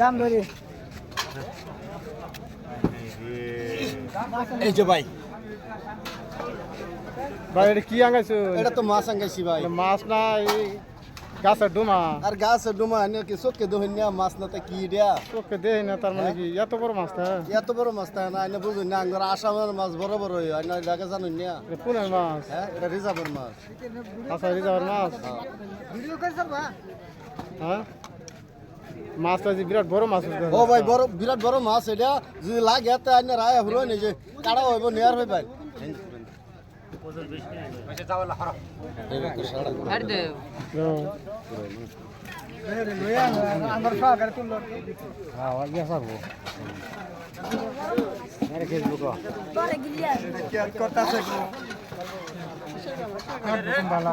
দাম ধরি। এই যে ভাই। ভাই এটা কি আঙ্গাইছো? এটা তো মাছ আঙ্গাইছি ভাই। মাছ না এই গাছের ডুমা। আর গাছ ডুমা আনে কি চোখকে দোহেন নিয়া মাছ না তা কি দেয়া? চোখে দেই না তার মানে কি এত বড় মাছ না এত বড় মাছ থাকে না আইনা বুঝুন না আঙ্গর আসামের মাছ বড় বড় হয় আইনা জায়গা জানুন না। পুনের মাছ। হ্যাঁ এটা রিজার্ভের মাছ। আচ্ছা রিজার্ভ মাছ। ভিডিও করে চলবা হ্যাঁ? মাছটা যে বিরাট বড় মাছ। ও ভাই বড় বিরাট বড় মাছ এটা যদি লাগে এত আইনা রায় হলো নি যে কাড়া হইব নেয়ার হই ভাই ভালো